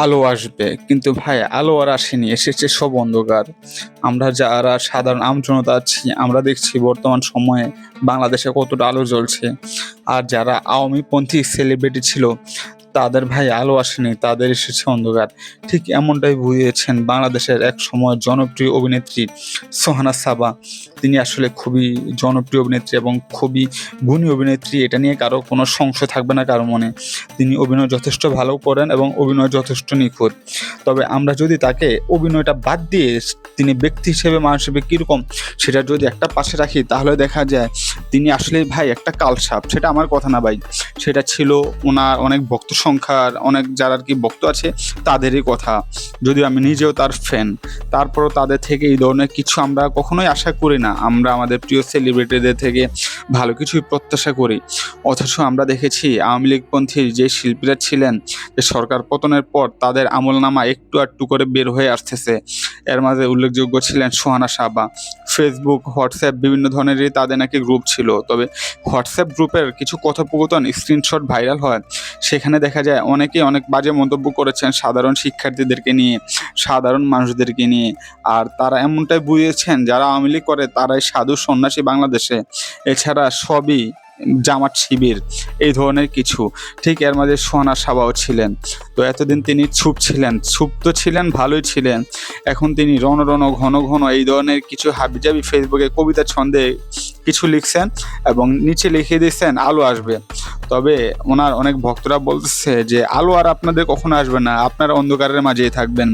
আলো আসবে। কিন্তু ভাই, আলো আর আসেনি। এসেছে সব অন্ধকার। আমরা যারা সাধারণ আমজনতা আছি, আমরা দেখছি বর্তমান সময়ে বাংলাদেশে কতটা আলো জ্বলছে। আর যারা আওয়ামীপন্থী সেলিব্রিটি ছিল তাদের ভাই আলো আসেনি, তাদের এসেছে অন্ধকার। ঠিক এমনটাই বুঝিয়েছেন বাংলাদেশের এক সময় জনপ্রিয় অভিনেত্রী সোহানা সাবা। তিনি আসলে খুবই জনপ্রিয় অভিনেত্রী এবং খুবই গুণী অভিনেত্রী। এটা নিয়ে কারও কোনো সংশয় থাকবে না কারও মনে। তিনি অভিনয় যথেষ্ট ভালো করেন এবং অভিনয় যথেষ্ট নিখুঁত। তবে আমরা যদি তাকে অভিনয়টা বাদ দিয়ে তিনি ব্যক্তি হিসেবে, মানুষ হিসেবে কীরকম সেটা যদি একটা পাশে রাখি, তাহলে দেখা যায় তিনি আসলে ভাই একটা কালসাপ। সেটা আমার কথা না ভাই। সেটা ছিল ওনার অনেক ভক্ত সংখ্যার অনেক যারা আর কি ভক্ত আছে, তাদেরই কথা। যদিও আমি নিজেও তার ফ্যান তারপরও তাদের থেকে এই ধরনের কিছু আমরা কখনোই আশা করি না। আমরা আমাদের প্রিয় সেলিব্রিটিদের থেকে ভালো কিছুই প্রত্যাশা করি। অথচ আমরা দেখেছি আওয়ামী লীগপন্থী যে শিল্পীরা ছিলেন, যে সরকার পতনের পর তাদের আমলনামা একটু একটু করে বের হয়ে আসতেছে। এর মাঝে উল্লেখযোগ্য ছিলেন সোহানা সাবা ফেসবুক হোয়াটসঅ্যাপ বিভিন্ন ধরনেরই তাদের নাকি গ্রুপ ছিল। তবে হোয়াটসঅ্যাপ গ্রুপের কিছু কথোপকথন স্ক্রিনশট ভাইরাল হয়। সেখানে দেখা যায় অনেকেই অনেক বাজে মন্তব্য করেছেন সাধারণ শিক্ষার্থীদেরকে নিয়ে, সাধারণ মানুষদেরকে নিয়ে। আর তারা এমনটাই বুঝিয়েছেন যারা আওয়ামী লীগ করে, তারাই সাধু সন্ন্যাসী বাংলাদেশে। এছাড়া সবই জামাত শিবির, এই ধরনের কিছু। ঠিক এর মাঝে সোহানা সাবাও ছিলেন। তো এতদিন তিনি ছুপ ছিলেন ছুপ তো ছিলেন, ভালোই ছিলেন। এখন তিনি রণ রণ, ঘন ঘন এই ধরনের কিছু হাবিজাবি ফেসবুকে কবিতা ছন্দে কিছু লিখছেন এবং নিচে লিখে দিচ্ছেন আলো আসবে। তবে ওনার অনেক ভক্তরা বলতেছে যে, আলো আর আপনাদের কখনো আসবে না, আপনারা অন্ধকারের মাঝেই থাকবেন।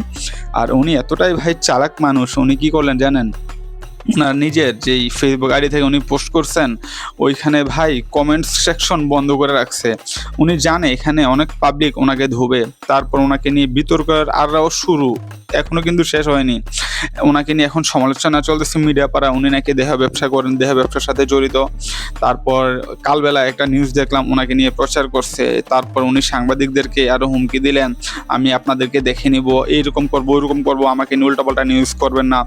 আর উনি এতটাই ভাই চালাক মানুষ, উনি কি করলেন জানেন? ওনার নিজের যেই ফেসবুক আইডি থেকে উনি পোস্ট করছেন, ওইখানে ভাই কমেন্টস সেকশন বন্ধ করে রাখছে। উনি জানে এখানে অনেক পাবলিক ওনাকে ধোবে, তারপর ওনাকে নিয়ে বিতর্কের আরও শুরু। এখনও কিন্তু শেষ হয়নি। ওনাকে নিয়ে এখন সমালোচনা চলতেছে মিডিয়া পাড়া উনি নাকি দেহ ব্যবসা করেন, দেহ ব্যবসার সাথে জড়িত। তারপর কালবেলা একটা নিউজ দেখলাম, ওনাকে নিয়ে প্রচার করছে। তারপর উনি সাংবাদিকদেরকে আরও হুমকি দিলেন, আমি আপনাদেরকে দেখে নিব, এইরকম করব, ওইরকম করব, আমাকে নিয়ে উল্টাপাল্টা নিউজ করবেন না।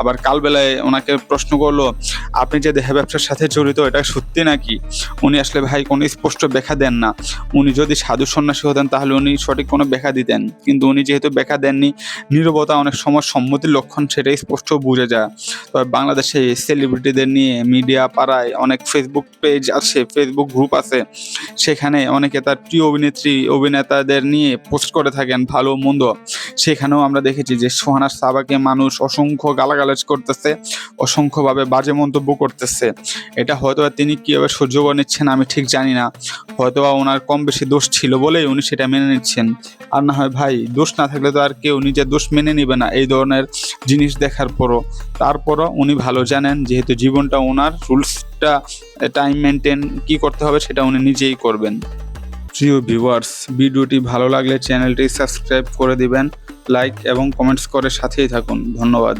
আবার কালবেলায় ওনাকে প্রশ্ন করল, আপনি যে দেহ ব্যবসার সাথে জড়িত, এটা সত্যি নাকি? উনি আসলে, ভাই, কোনো স্পষ্ট ব্যাখ্যা দেন না। উনি যদি সাধু সন্ন্যাসী হতেন, তাহলে উনি সঠিক কোনো ব্যাখ্যা দিতেন। কিন্তু উনি যেহেতু ব্যাখ্যা দেননি, নীরবতা অনেক সময় সম্মতির লক্ষণ সেটাই স্পষ্ট বুঝে যায়। তবে বাংলাদেশে সেলিব্রিটিদের নিয়ে মিডিয়া পাড়ায় অনেক ফেসবুক পেজ আছে ফেসবুক গ্রুপ আছে। সেখানে অনেকে তার প্রিয় অভিনেত্রী, অভিনেতাদের নিয়ে পোস্ট করে থাকেন, ভালো মন্দ। সেখানেও আমরা দেখেছি যে সোহানা সাবাকে মানুষ অসংখ্য গালাগালাজ করতেছে। অসংখ্যভাবে বাজে মন্তব্য করতেছে। এটা হয়তো তিনি কীভাবে সহ্য করে নিচ্ছেন আমি ঠিক জানি না। হয়তো বা ওনার কম বেশি দোষ ছিল বলেই উনি সেটা মেনে নিচ্ছেন। আর না হয় ভাই, দোষ না থাকলে তো আর কেউ নিজের দোষ মেনে নেবে না এই ধরনের জিনিস দেখার পরও। তারপরও উনি ভালো জানেন, যেহেতু জীবনটা ওনার, রুলসটা টাইম মেনটেন কি করতে হবে সেটা উনি নিজেই করবেন। প্রিয় ভিউয়ার্স ভিডিওটি ভালো লাগলে চ্যানেলটি সাবস্ক্রাইব করে দিবেন লাইক এবং কমেন্টস করে সাথেই থাকুন। ধন্যবাদ।